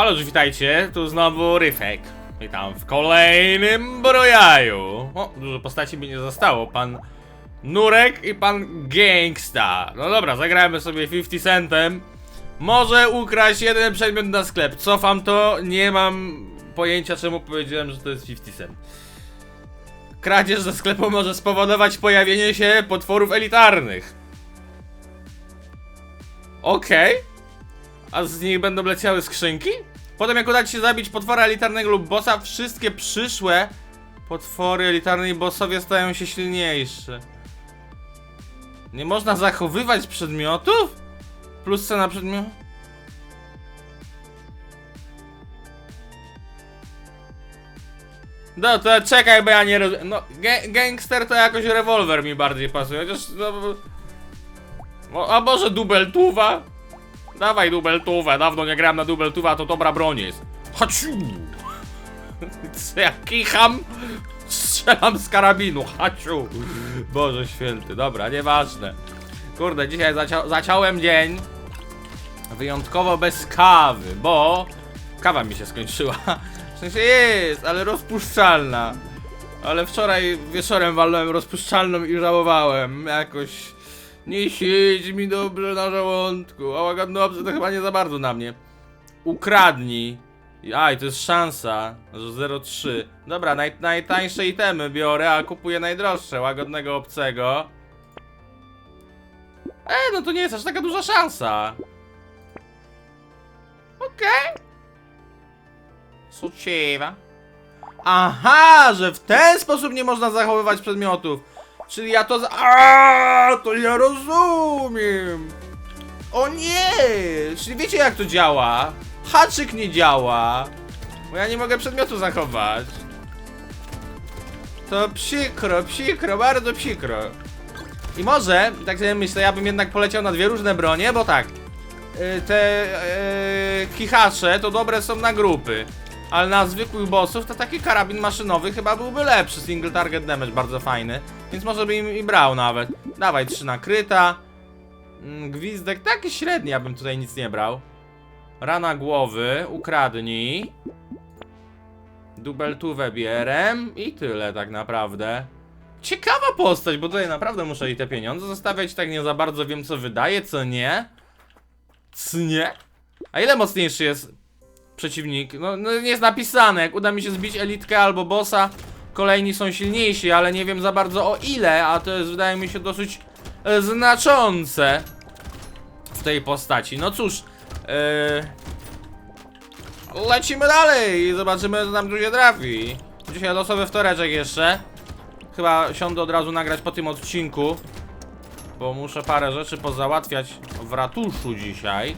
Halo, witajcie, tu znowu Ryfek. Witam w kolejnym brojaju. O, dużo postaci mi nie zostało. Pan Nurek i pan Gangsta. No dobra, zagrajmy sobie 50 Centem. Może ukraść jeden przedmiot na sklep. Cofam to, nie mam pojęcia czemu powiedziałem, że to jest 50 Cent. Kradzież ze sklepu może spowodować pojawienie się potworów elitarnych. Okej. A z nich będą leciały skrzynki? Potem jak uda ci się zabić potwora elitarnego lub bossa, wszystkie przyszłe potwory elitarne i bossowie stają się silniejsze. Nie można zachowywać przedmiotów? Plus cena przedmiotu? No to czekaj, bo ja nie rozumiem. No, ga gangster to jakoś rewolwer mi bardziej pasuje, chociaż no... no a może dubeltuwa? Dawaj dubeltuwę, dawno nie grałem na dubeltuwę, a to dobra broń jest. Haciu! Co ja kicham? Strzelam z karabinu, haciu! Boże święty, dobra, nieważne. Kurde, dzisiaj zacia zaciąłem dzień wyjątkowo bez kawy, bo kawa mi się skończyła. W sensie jest, ale rozpuszczalna. Ale wczoraj wieczorem walnąłem rozpuszczalną i żałowałem. Jakoś nie siedzi mi dobrze na żołądku. A łagodny obcy to chyba nie za bardzo na mnie. Ukradnij. Aj, to jest szansa, że 0,3. Dobra, naj, najtańsze itemy biorę, a kupuję najdroższe. Łagodnego obcego. E, no to nie jest aż taka duża szansa. Okej. Suciwa. Aha, że w ten sposób nie można zachowywać przedmiotów. Czyli ja to. Z... A, to ja rozumiem. O nie! Czyli wiecie jak to działa? Haczyk nie działa. Bo ja nie mogę przedmiotu zachować. To przykro, przykro, bardzo przykro. I może, tak sobie myślę, ja bym jednak poleciał na dwie różne bronie, bo tak. y, Te yy, kichacze to dobre są na grupy. Ale na zwykłych bossów to taki karabin maszynowy chyba byłby lepszy. Single target damage bardzo fajny. Więc może by im i brał nawet. Dawaj, trzy nakryta. Mm, Gwizdek taki średni, ja bym tutaj nic nie brał. Rana głowy, ukradnij. Dubeltówę bierem i tyle tak naprawdę. Ciekawa postać, bo tutaj naprawdę muszę i te pieniądze zostawiać, tak nie za bardzo wiem co wydaje, co nie. Co nie? A ile mocniejszy jest przeciwnik? No, no nie jest napisane, jak uda mi się zbić elitkę albo bossa, kolejni są silniejsi, ale nie wiem za bardzo o ile, a to jest wydaje mi się dosyć e, znaczące w tej postaci. No cóż, e, lecimy dalej i zobaczymy co nam tu się trafi. Dzisiaj losowy wtoreczek jeszcze. Chyba siądę od razu nagrać po tym odcinku, bo muszę parę rzeczy pozałatwiać w ratuszu dzisiaj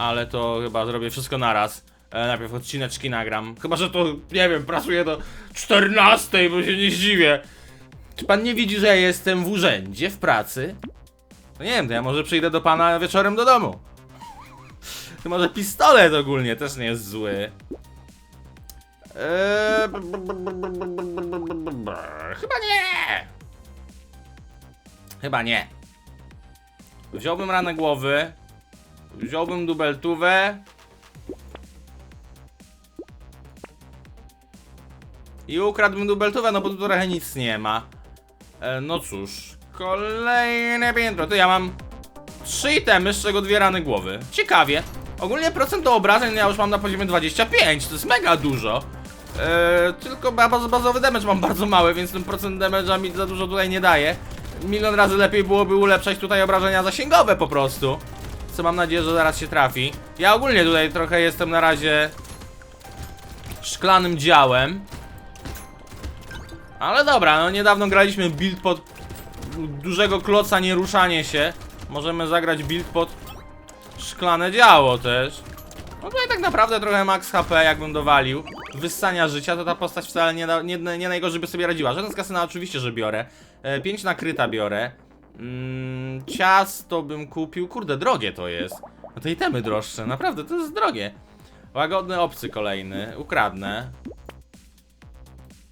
ale to chyba zrobię wszystko naraz. E, najpierw odcineczki nagram. Chyba, że to, nie wiem, pracuję do 14, bo się nie zdziwię. Czy pan nie widzi, że ja jestem w urzędzie, w pracy? No nie wiem, to ja może przyjdę do pana wieczorem do domu. Chyba, że pistolet ogólnie też nie jest zły. Eee, chyba nie! Chyba nie. Wziąłbym ranę głowy, Wziąłbym dubeltówę. I ukradłbym dubeltówę, no bo tu trochę nic nie ma. E, no cóż, kolejne piętro. To ja mam trzy itemy, z czego dwie rany głowy. Ciekawie. Ogólnie procent do obrażeń ja już mam na poziomie 25, to jest mega dużo. E, tylko baz bazowy damage mam bardzo mały, więc ten procent damage'a mi za dużo tutaj nie daje. Milion razy lepiej byłoby ulepszać tutaj obrażenia zasięgowe po prostu. Co mam nadzieję, że zaraz się trafi. Ja ogólnie tutaj trochę jestem na razie szklanym działem. Ale dobra, no niedawno graliśmy build pod dużego kloca nieruszanie się. Możemy zagrać build pod szklane działo też. No tutaj tak naprawdę trochę max HP jakbym dowalił. Wyssania życia to ta postać wcale nie, nie, nie najgorzej by sobie radziła. Żaden z kasyna oczywiście, że biorę. E, 5 nakryta biorę. Mm, ciasto bym kupił. Kurde, drogie to jest. No te itemy droższe, naprawdę to jest drogie. Łagodny obcy kolejny, ukradnę.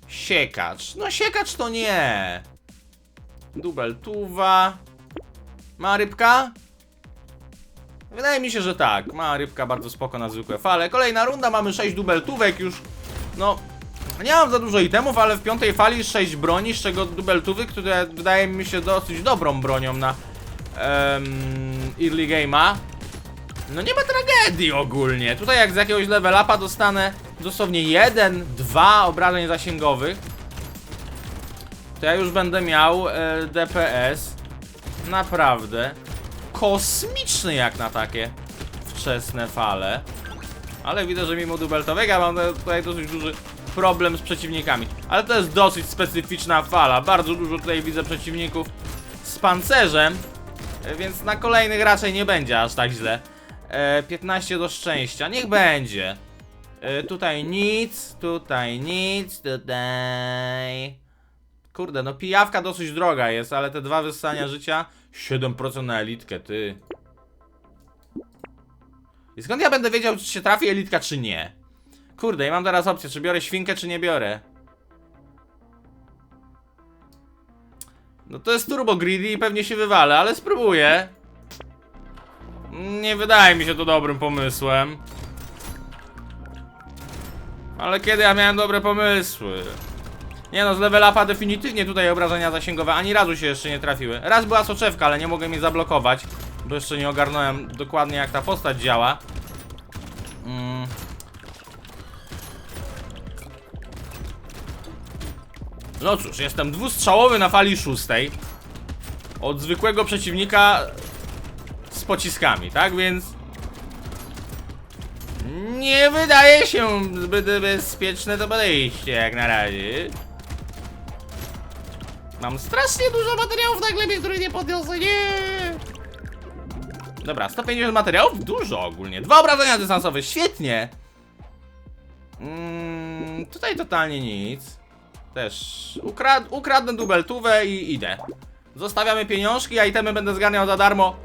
Siekacz. No siekacz to nie. Dubeltuwa. Ma rybka? Wydaje mi się, że tak. Ma rybka bardzo spoko na zwykłe fale. Kolejna runda, mamy 6 dubeltówek już. No, nie mam za dużo itemów, ale w piątej fali 6 broni, z czego dubeltówy, które wydaje mi się dosyć dobrą bronią na um, early game'a. No nie ma tragedii ogólnie. Tutaj jak z jakiegoś level upa dostanę dosłownie jeden, dwa obrażeń zasięgowych, to ja już będę miał e, DPS naprawdę kosmiczny jak na takie wczesne fale. Ale widzę, że mimo dubeltowego mam tutaj dosyć duży problem z przeciwnikami. Ale to jest dosyć specyficzna fala. Bardzo dużo tutaj widzę przeciwników z pancerzem, e, więc na kolejnych raczej nie będzie aż tak źle. E, 15 do szczęścia, niech będzie. E, tutaj nic, tutaj nic, tutaj... Kurde, no pijawka dosyć droga jest, ale te dwa wyssania życia 7% na elitkę, ty. I skąd ja będę wiedział, czy się trafi elitka, czy nie? Kurde, i mam teraz opcję, czy biorę świnkę, czy nie biorę. No to jest turbo greedy i pewnie się wywalę, ale spróbuję. Nie wydaje mi się to dobrym pomysłem. Ale kiedy ja miałem dobre pomysły? Nie no, z level upa definitywnie tutaj obrażenia zasięgowe ani razu się jeszcze nie trafiły. Raz była soczewka, ale nie mogłem jej zablokować, bo jeszcze nie ogarnąłem dokładnie jak ta postać działa. Mm. No cóż, jestem dwustrzałowy na fali szóstej. Od zwykłego przeciwnika z pociskami, tak? Więc nie wydaje się zbyt bezpieczne to podejście jak na razie. Mam strasznie dużo materiałów na glebie, które nie podniosę, nie! Dobra, 150 materiałów? Dużo ogólnie. Dwa obrażenia dystansowe, świetnie! Mm, tutaj totalnie nic. Też ukrad ukradnę dubeltówę i idę. Zostawiamy pieniążki, a itemy będę zgarniał za darmo,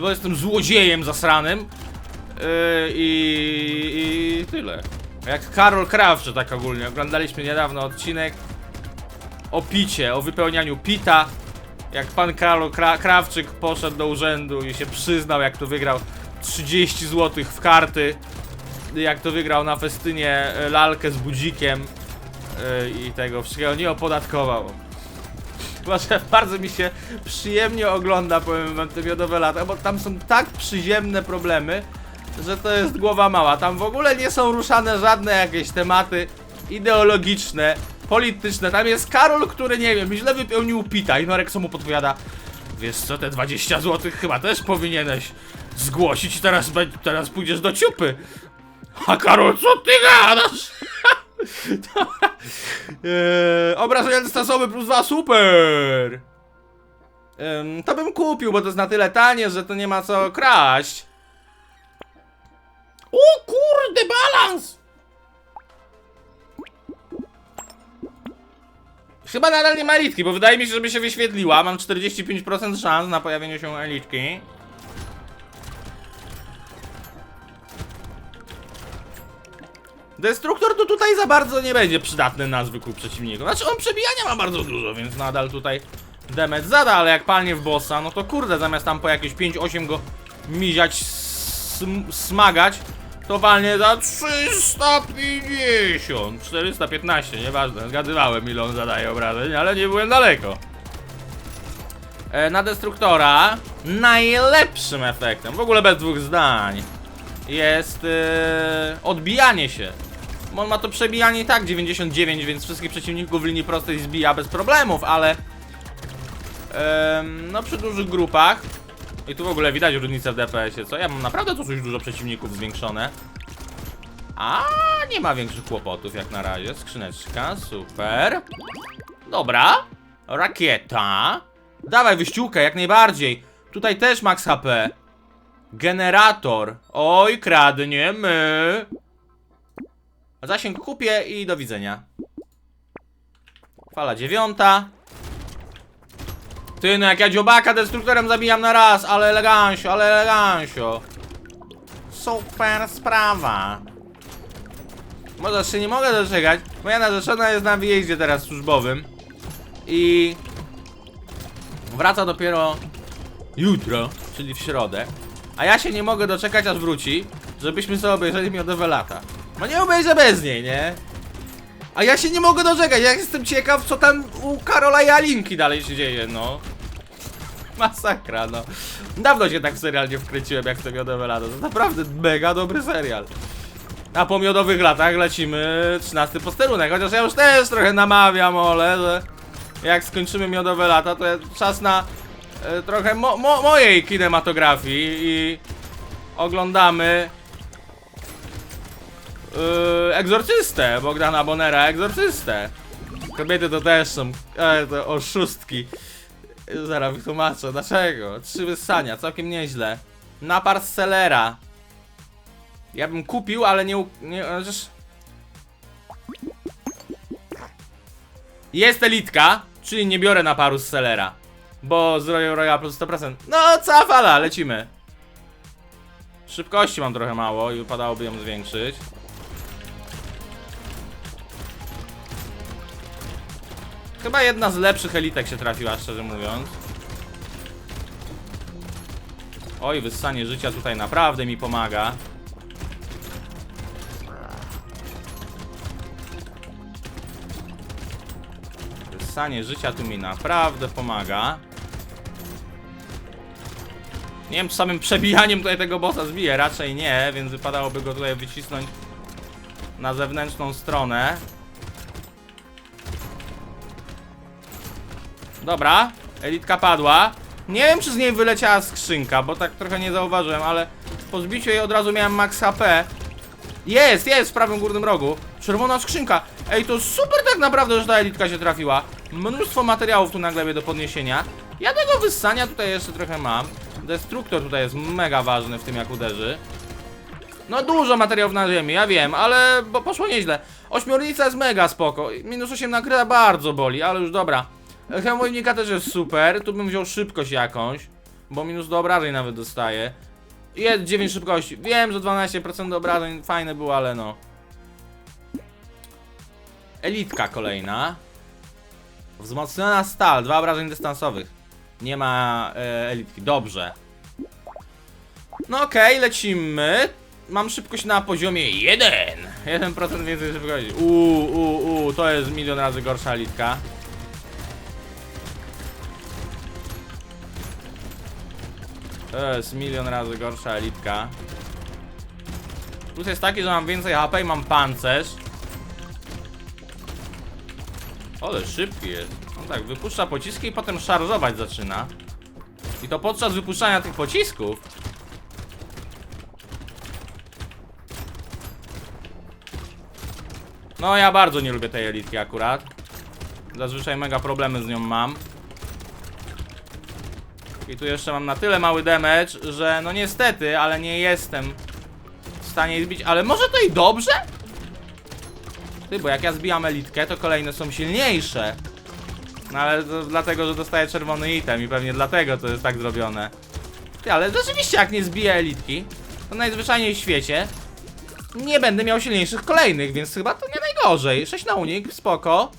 bo jestem złodziejem zasranym. Yy, i, I tyle. Jak Karol Krawczy tak ogólnie. Oglądaliśmy niedawno odcinek o picie, o wypełnianiu pita. Jak pan Karol Kra Krawczyk poszedł do urzędu i się przyznał, jak to wygrał 30 zł w karty. Jak to wygrał na festynie e, lalkę z budzikiem e, i tego wszystkiego nie opodatkował. Chyba, że bardzo mi się przyjemnie ogląda, powiem wam, te miodowe lata, bo tam są tak przyziemne problemy, że to jest głowa mała. Tam w ogóle nie są ruszane żadne jakieś tematy ideologiczne, polityczne. Tam jest Karol, który nie wiem, źle wypełnił pita i Norek mu podpowiada Wiesz co, te 20 zł chyba też powinieneś zgłosić i teraz, teraz pójdziesz do ciupy. A Karol, co ty gadasz? Eee, obrażenia plus 2, super! To bym kupił, bo to jest na tyle tanie, że to nie ma co kraść. O kurde, balans! Chyba nadal nie ma elitki, bo wydaje mi się, żeby się wyświetliła. Mam 45% szans na pojawienie się elitki. Destruktor to tutaj za bardzo nie będzie przydatny na zwykłych przeciwników. Znaczy on przebijania ma bardzo dużo, więc nadal tutaj demet zada, ale jak palnie w bossa, no to kurde, zamiast tam po jakieś 5-8 go miziać, sm smagać, to walnie za 350, 415, nieważne, zgadywałem ile on zadaje obrażeń, ale nie byłem daleko. E, na destruktora najlepszym efektem, w ogóle bez dwóch zdań, jest e, odbijanie się. Bo On ma to przebijanie i tak 99, więc wszystkich przeciwników w linii prostej zbija bez problemów, ale no przy dużych grupach i tu w ogóle widać różnicę w DPS-ie, co? Ja mam naprawdę dosyć dużo przeciwników zwiększone. A nie ma większych kłopotów jak na razie. Skrzyneczka, super. Dobra. Rakieta. Dawaj wyściółkę, jak najbardziej. Tutaj też max HP. Generator. Oj, kradniemy. Zasięg kupię i do widzenia. Fala dziewiąta. Ty, no jak ja dziobaka destruktorem zabijam na raz, ale elegancio, ale elegancio. Super sprawa. Może się nie mogę doczekać. Moja narzeczona jest na wyjeździe teraz służbowym. I... Wraca dopiero jutro, czyli w środę. A ja się nie mogę doczekać aż wróci, żebyśmy sobie obejrzeli miodowe lata. No nie obejrzę bez niej, nie? A ja się nie mogę doczekać, ja jestem ciekaw co tam u Karola i Alinki dalej się dzieje, no. Masakra, no. Dawno się tak w serial nie wkręciłem jak te miodowe lata. To naprawdę mega dobry serial. A po miodowych latach lecimy 13 posterunek, chociaż ja już też trochę namawiam, ole, że jak skończymy miodowe lata, to czas na e, trochę mo mo mojej kinematografii i oglądamy yy, Egzorcystę, Bogdana Bonera, Egzorcystę. Kobiety to też są e, to oszustki. Zaraz wytłumaczę, dlaczego. Trzy wyssania, całkiem nieźle. Napar z. Ja bym kupił, ale nie... nie chociaż... Jest elitka, czyli nie biorę naparu z Sellera. Bo z Royal Royal plus 100%. No, cała fala, lecimy. Szybkości mam trochę mało i wypadałoby ją zwiększyć. Chyba jedna z lepszych elitek się trafiła, szczerze mówiąc. Oj, wyssanie życia tutaj naprawdę mi pomaga. Wyssanie życia tu mi naprawdę pomaga. Nie wiem, czy samym przebijaniem tutaj tego bossa zbije, raczej nie, więc wypadałoby go tutaj wycisnąć na zewnętrzną stronę. Dobra, elitka padła. Nie wiem, czy z niej wyleciała skrzynka, bo tak trochę nie zauważyłem, ale po zbiciu jej od razu miałem max HP. Jest, jest w prawym górnym rogu. Czerwona skrzynka. Ej, to super tak naprawdę, że ta elitka się trafiła. Mnóstwo materiałów tu na glebie do podniesienia. Ja tego wyssania tutaj jeszcze trochę mam. Destruktor tutaj jest mega ważny w tym, jak uderzy. No dużo materiałów na ziemi, ja wiem, ale bo poszło nieźle. Ośmiornica jest mega spoko. Minus 8 nakryta bardzo boli, ale już dobra. Chemowojnika też jest super. Tu bym wziął szybkość jakąś, bo minus do obrażeń nawet dostaje. Jest 9 szybkości. Wiem, że 12% do obrażeń fajne było, ale no. Elitka kolejna. Wzmocniona stal, dwa obrażeń dystansowych. Nie ma e, elitki, dobrze. No okej, lecimy. Mam szybkość na poziomie 1. 1% więcej szybkości. Uuu, uuu, uuu, to jest milion razy gorsza elitka. To jest milion razy gorsza elitka. Plus jest taki, że mam więcej HP i mam pancerz. Ale szybki jest. No tak, wypuszcza pociski i potem szarżować zaczyna. I to podczas wypuszczania tych pocisków. No ja bardzo nie lubię tej elitki akurat. Zazwyczaj mega problemy z nią mam. I tu jeszcze mam na tyle mały damage, że no niestety, ale nie jestem w stanie zbić. Ale może to i dobrze? Ty, bo jak ja zbijam elitkę, to kolejne są silniejsze. No ale to dlatego, że dostaję czerwony item i pewnie dlatego to jest tak zrobione. Ty, ale rzeczywiście jak nie zbiję elitki, to najzwyczajniej w świecie nie będę miał silniejszych kolejnych, więc chyba to nie najgorzej. 6 na unik, spoko.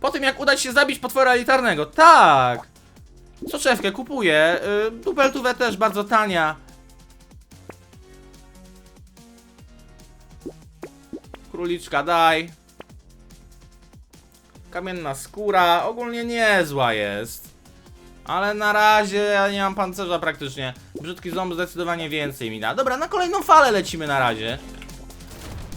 Po tym jak uda ci się zabić potwora elitarnego, tak! Soczewkę kupuję. Yy, też bardzo tania. Króliczka daj. Kamienna skóra. Ogólnie niezła jest. Ale na razie ja nie mam pancerza praktycznie. Brzydki ząb zdecydowanie więcej mi da. Dobra, na kolejną falę lecimy na razie.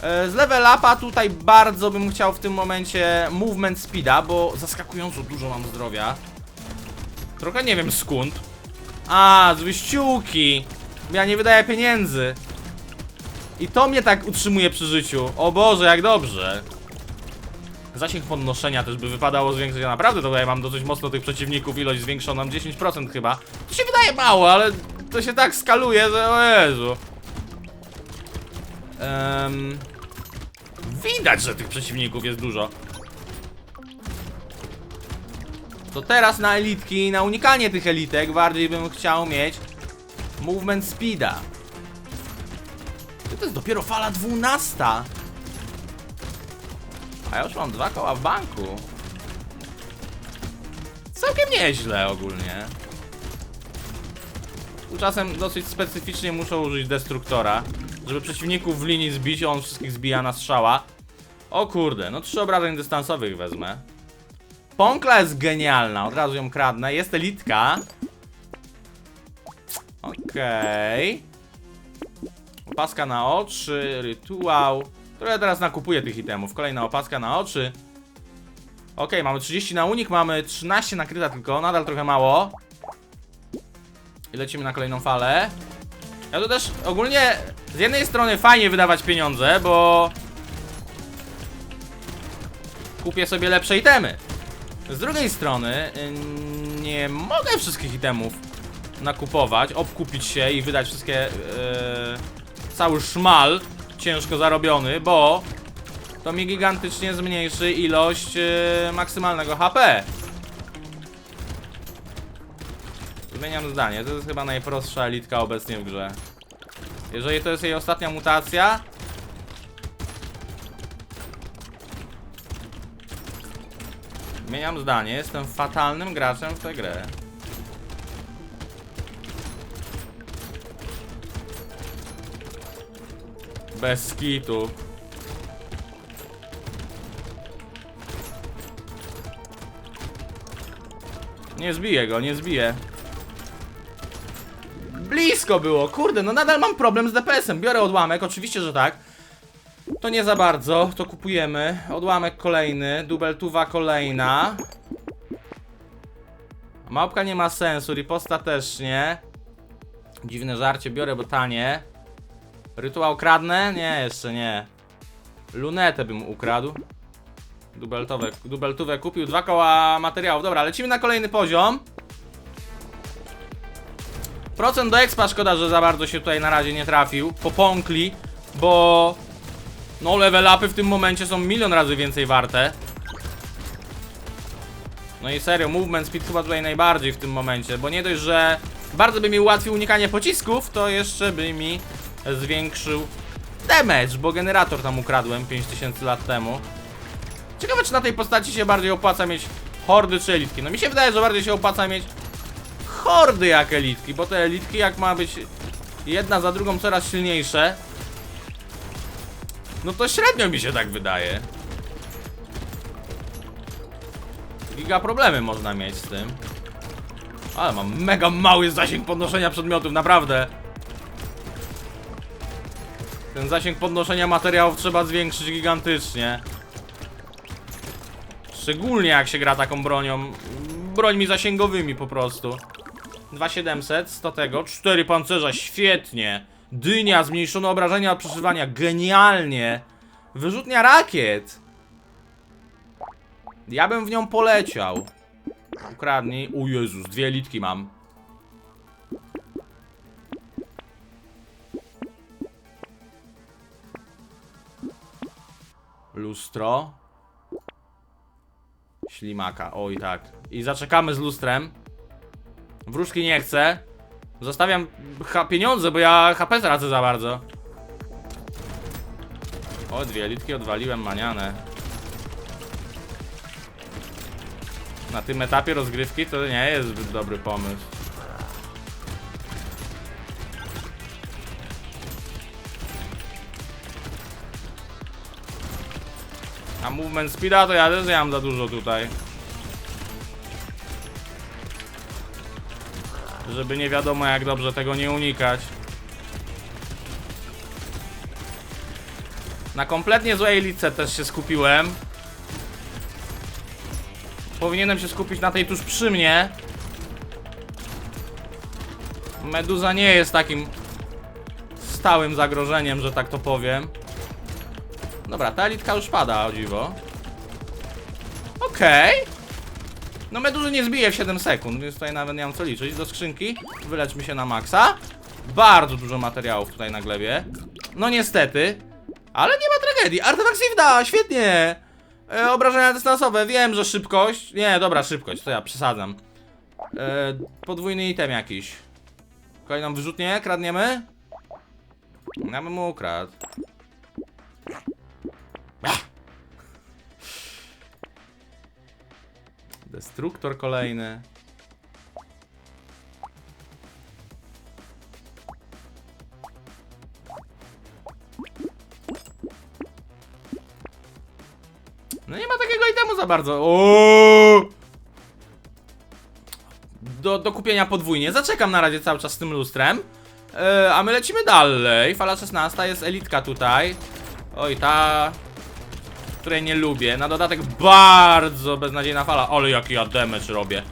E, Z level upa tutaj bardzo bym chciał w tym momencie movement speeda, bo zaskakująco dużo mam zdrowia. Trochę nie wiem skąd. A, z wyściółki. Ja nie wydaję pieniędzy. I to mnie tak utrzymuje przy życiu. O Boże, jak dobrze. Zasięg podnoszenia też by wypadało zwiększyć. Ja naprawdę tutaj mam dosyć mocno tych przeciwników, ilość zwiększoną 10% chyba. To się wydaje mało, ale to się tak skaluje, że o Jezu. Em, widać, że tych przeciwników jest dużo. To teraz na elitki, na unikanie tych elitek bardziej bym chciał mieć movement speeda. To jest dopiero fala 12. A ja już mam dwa koła w banku. Całkiem nieźle ogólnie. Czasem dosyć specyficznie muszę użyć destruktora, żeby przeciwników w linii zbić, on wszystkich zbija na strzała. O kurde, no trzy obrażeń dystansowych wezmę. Pąkla jest genialna, od razu ją kradnę. Jest elitka. Okej. Opaska na oczy, rytuał. Trochę teraz nakupuję tych itemów. Kolejna opaska na oczy. Okej, mamy 30 na unik, mamy 13 nakryta tylko, nadal trochę mało. I lecimy na kolejną falę. Ja to też ogólnie z jednej strony fajnie wydawać pieniądze, bo kupię sobie lepsze itemy. Z drugiej strony y, nie mogę wszystkich itemów nakupować, obkupić się i wydać wszystkie e, cały szmal ciężko zarobiony, bo to mi gigantycznie zmniejszy ilość e, maksymalnego HP. Zmieniam zdanie, to jest chyba najprostsza elitka obecnie w grze. Jeżeli to jest jej ostatnia mutacja, Zmieniam zdanie, jestem fatalnym graczem w tę grę. Bez skitu. Nie zbiję go, nie zbiję. Blisko było, kurde, no nadal mam problem z DPS-em. Biorę odłamek, oczywiście, że tak. To nie za bardzo, to kupujemy. Odłamek kolejny, dubeltuwa kolejna. Małpka nie ma sensu, riposta też nie. Dziwne żarcie, biorę, bo tanie. Rytuał kradnę? Nie, jeszcze nie. Lunetę bym ukradł. Dubeltowe, dubeltówę kupił, dwa koła materiałów. Dobra, lecimy na kolejny poziom. Procent do expa, szkoda, że za bardzo się tutaj na razie nie trafił. Popąkli, bo... No, level upy w tym momencie są milion razy więcej warte. No i serio, movement speed chyba tutaj najbardziej w tym momencie, bo nie dość, że bardzo by mi ułatwił unikanie pocisków, to jeszcze by mi zwiększył damage, bo generator tam ukradłem 5000 lat temu. Ciekawe, czy na tej postaci się bardziej opłaca mieć hordy czy elitki. No mi się wydaje, że bardziej się opłaca mieć hordy jak elitki, bo te elitki jak ma być jedna za drugą coraz silniejsze, no to średnio mi się tak wydaje. Giga problemy można mieć z tym. Ale mam mega mały zasięg podnoszenia przedmiotów, naprawdę. Ten zasięg podnoszenia materiałów trzeba zwiększyć gigantycznie. Szczególnie jak się gra taką bronią. Brońmi zasięgowymi po prostu. 2700, 100 tego, 4 pancerza, świetnie. Dynia, zmniejszone obrażenia od przeżywania, genialnie. Wyrzutnia rakiet. Ja bym w nią poleciał. Ukradnij. O Jezus, dwie litki mam. Lustro. Ślimaka, oj tak. I zaczekamy z lustrem. Wróżki nie chcę. Zostawiam pieniądze, bo ja HP tracę za bardzo. O, dwie litki odwaliłem maniane. Na tym etapie rozgrywki to nie jest zbyt dobry pomysł. A movement speeda to ja też nie mam za dużo tutaj. Żeby nie wiadomo jak dobrze tego nie unikać. Na kompletnie złej lice też się skupiłem. Powinienem się skupić na tej tuż przy mnie. Meduza nie jest takim stałym zagrożeniem, że tak to powiem. Dobra, ta litka już pada, o dziwo. Okej. No meduzy nie zbije w 7 sekund, więc tutaj nawet nie mam co liczyć. Do skrzynki wyleczmy się na maksa. Bardzo dużo materiałów tutaj na glebie. No niestety. Ale nie ma tragedii. Artefakt Sifda, świetnie. E, obrażenia dystansowe, wiem, że szybkość. Nie, dobra, szybkość, to ja przesadzam. E, podwójny item jakiś. Kolejną wyrzutnię, kradniemy? Ja bym mu ukradł. Destruktor kolejny. No nie ma takiego itemu za bardzo. Oooo! Do, do kupienia podwójnie. Zaczekam na razie cały czas z tym lustrem. Yy, a my lecimy dalej. Fala 16 jest elitka tutaj. Oj, ta której nie lubię. Na dodatek bardzo beznadziejna fala. Ale jaki ja damage robię.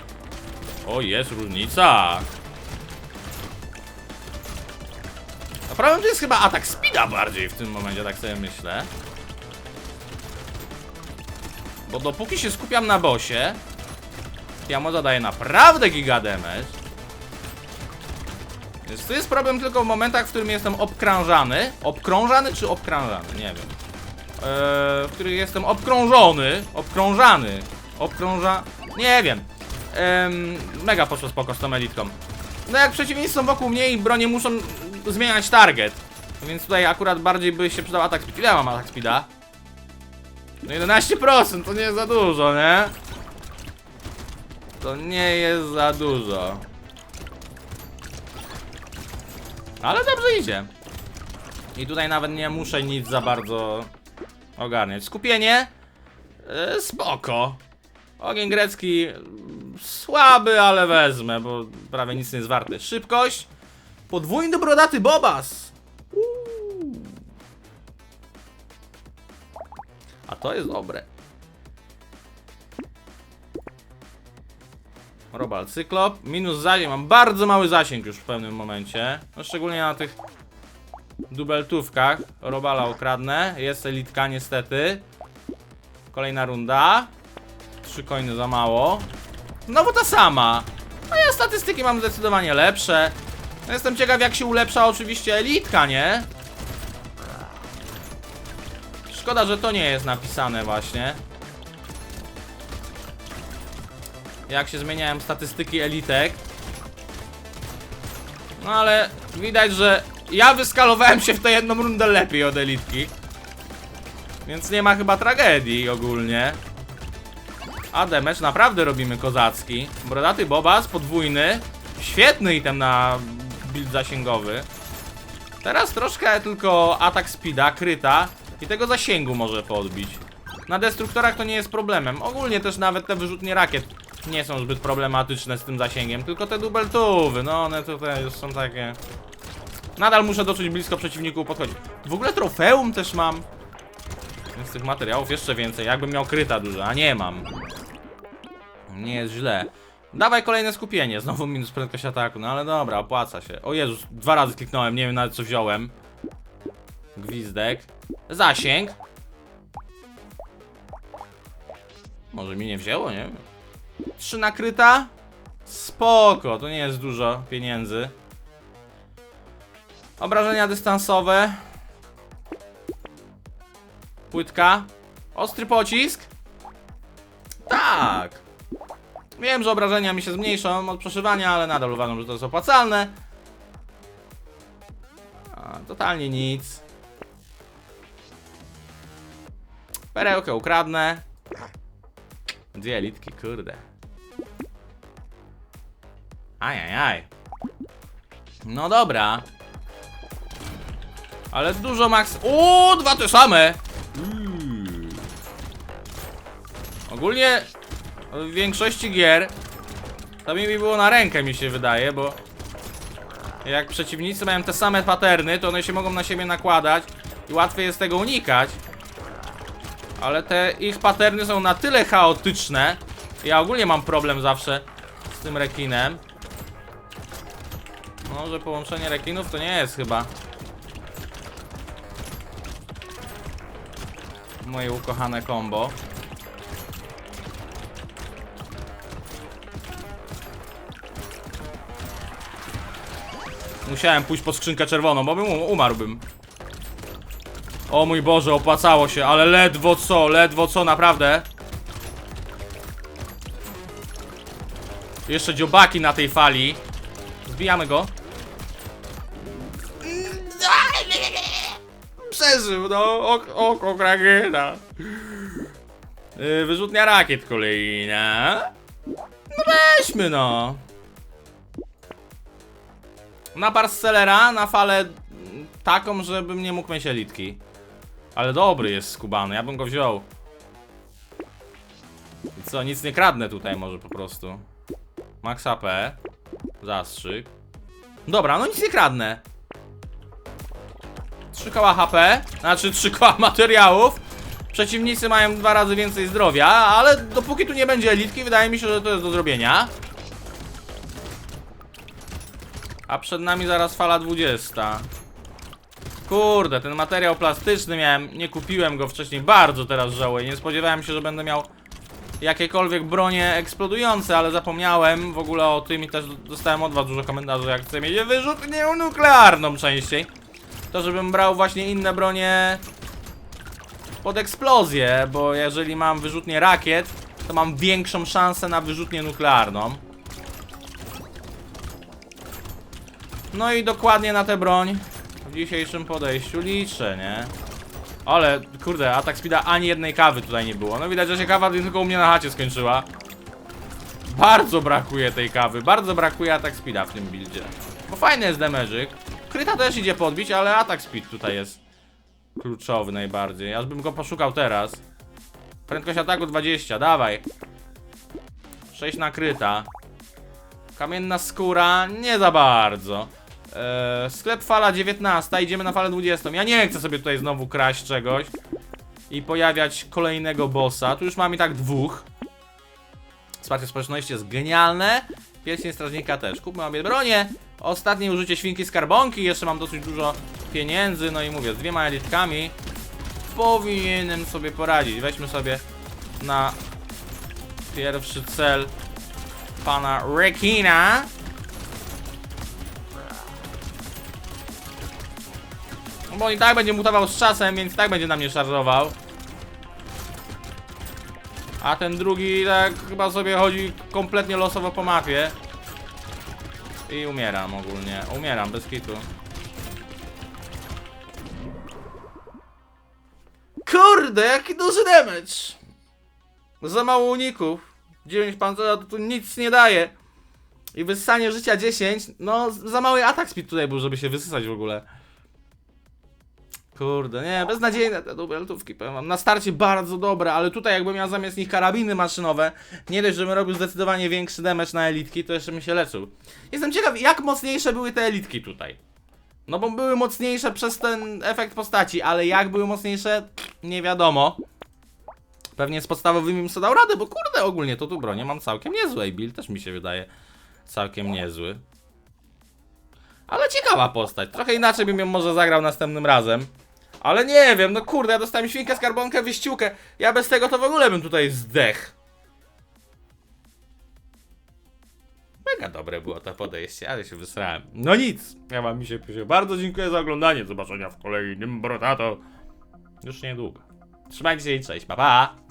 O, jest różnica. A problem to jest chyba atak speeda bardziej w tym momencie, tak sobie myślę. Bo dopóki się skupiam na bosie, Yamo zadaje naprawdę giga damage. Więc to jest problem tylko w momentach, w którym jestem obkrążany. Obkrążany czy obkrążany? Nie wiem. Eee, w których jestem obkrążony. Obkrążany. Obkrąża... Nie wiem. Em, mega poszło spoko z tą elitką. No jak przeciwnicy są wokół mnie i bronie muszą zmieniać target. Więc tutaj akurat bardziej by się przydał atak speed. Ile mam atak speeda? No 11% to nie jest za dużo, nie? To nie jest za dużo. Ale dobrze idzie. I tutaj nawet nie muszę nic za bardzo ogarniać. Skupienie? E, spoko. Ogień grecki słaby, ale wezmę, bo prawie nic nie jest warty. Szybkość. Podwójny brodaty bobas. A to jest dobre. Robal cyklop. Minus zasięg. Mam bardzo mały zasięg już w pewnym momencie. No szczególnie na tych dubeltówkach. Robala okradnę. Jest elitka niestety. Kolejna runda. Trzy coiny za mało. Znowu ta sama. No ja statystyki mam zdecydowanie lepsze. No jestem ciekaw jak się ulepsza oczywiście elitka, nie? Szkoda, że to nie jest napisane właśnie. Jak się zmieniałem statystyki elitek. No ale widać, że ja wyskalowałem się w tę jedną rundę lepiej od elitki. Więc nie ma chyba tragedii ogólnie. A damage naprawdę robimy kozacki. Brodaty Bobas, podwójny. Świetny item na build zasięgowy. Teraz troszkę tylko atak speeda, kryta i tego zasięgu może podbić. Na destruktorach to nie jest problemem. Ogólnie też nawet te wyrzutnie rakiet nie są zbyt problematyczne z tym zasięgiem, tylko te dubeltówy, no one tutaj już są takie... Nadal muszę dosyć blisko przeciwników podchodzić. W ogóle trofeum też mam. Więc tych materiałów jeszcze więcej, jakbym miał kryta dużo, a nie mam. Nie jest źle. Dawaj kolejne skupienie, znowu minus prędkość ataku, no ale dobra, opłaca się. O Jezus, dwa razy kliknąłem, nie wiem nawet co wziąłem. Gwizdek. Zasięg. Może mi nie wzięło, nie wiem. Trzy nakryta. Spoko, to nie jest dużo pieniędzy. Obrażenia dystansowe. Płytka. Ostry pocisk. Tak. Wiem, że obrażenia mi się zmniejszą od przeszywania, ale nadal uważam, że to jest opłacalne. A, totalnie nic. Perełkę ukradnę. Dwie elitki, kurde. Ajajaj. No dobra. Ale dużo max... O, dwa te same! Mm. Ogólnie w większości gier to mi było na rękę mi się wydaje, bo jak przeciwnicy mają te same paterny, to one się mogą na siebie nakładać i łatwiej jest tego unikać. Ale te ich paterny są na tyle chaotyczne. Ja ogólnie mam problem zawsze z tym rekinem. No, że połączenie rekinów to nie jest chyba moje ukochane combo. Musiałem pójść po skrzynkę czerwoną, bo bym um- umarłbym. O mój Boże, opłacało się, ale ledwo co, ledwo co, naprawdę. Jeszcze dziobaki na tej fali. Zbijamy go. No, oko, krakieta. Yy, wyrzutnia rakiet kolejna. No weźmy, no. Na Barcelera, na falę taką, żebym nie mógł mieć elitki. Ale dobry jest skubany, ja bym go wziął. Co, nic nie kradnę tutaj może po prostu. Max HP. Zastrzyk. Dobra, no nic nie kradnę. 3 koła HP, znaczy 3 koła materiałów. Przeciwnicy mają dwa razy więcej zdrowia, ale dopóki tu nie będzie elitki, wydaje mi się, że to jest do zrobienia. A przed nami zaraz fala 20. Kurde, ten materiał plastyczny miałem, nie kupiłem go wcześniej, bardzo teraz żałuję. Nie spodziewałem się, że będę miał jakiekolwiek bronie eksplodujące, ale zapomniałem w ogóle o tym i też dostałem od was dużo komentarzy, jak chcę mieć wyrzutnię nuklearną częściej. To żebym brał właśnie inne bronie pod eksplozję, bo jeżeli mam wyrzutnię rakiet, to mam większą szansę na wyrzutnię nuklearną. No i dokładnie na tę broń w dzisiejszym podejściu liczę, nie? Ale, kurde, atak speeda ani jednej kawy tutaj nie było. No widać, że się kawa tylko u mnie na chacie skończyła. Bardzo brakuje tej kawy, bardzo brakuje atak speeda w tym buildzie. Bo fajny jest damage'ik. Kryta też idzie podbić, ale atak speed tutaj jest kluczowy najbardziej. Aż bym go poszukał teraz. Prędkość ataku 20, dawaj. 6 nakryta. Kamienna skóra, nie za bardzo. Eee, sklep fala 19, idziemy na falę 20. Ja nie chcę sobie tutaj znowu kraść czegoś i pojawiać kolejnego bossa. Tu już mam i tak dwóch. Wsparcie społeczności jest genialne. Pierścień strażnika też. Kupmy obie bronie. Ostatnie użycie świnki skarbonki. Jeszcze mam dosyć dużo pieniędzy. No i mówię, z dwiema elitkami powinienem sobie poradzić. Weźmy sobie na pierwszy cel pana Rekina. No bo i tak będzie mutował z czasem, więc i tak będzie na mnie szarżował. A ten drugi tak chyba sobie chodzi kompletnie losowo po mapie. I umieram ogólnie. Umieram bez kitu. Kurde, jaki duży damage! Za mało uników. 9 pancerza to tu nic nie daje. I wyssanie życia 10. No, za mały atak speed tutaj był, żeby się wysysać w ogóle. Kurde, nie, beznadziejne te dubeltówki, powiem wam. Na starcie bardzo dobre, ale tutaj jakbym miał zamiast nich karabiny maszynowe, nie dość, żebym robił zdecydowanie większy damage na elitki, to jeszcze bym się leczył. Jestem ciekaw, jak mocniejsze były te elitki tutaj. No bo były mocniejsze przez ten efekt postaci, ale jak były mocniejsze, nie wiadomo. Pewnie z podstawowymi bym sobie dał radę, bo kurde, ogólnie to tu bronię mam całkiem niezłe i build też mi się wydaje całkiem niezły. Ale ciekawa postać. Trochę inaczej bym ją może zagrał następnym razem. Ale nie wiem, no kurde, ja dostałem świnkę, skarbonkę, wyściółkę. Ja bez tego to w ogóle bym tutaj zdech. Mega dobre było to podejście, ale się wysrałem. No nic, ja wam mi się pisze. Bardzo dziękuję za oglądanie. Zobaczenia w kolejnym Brotato. Już niedługo. Trzymajcie się i cześć, pa pa!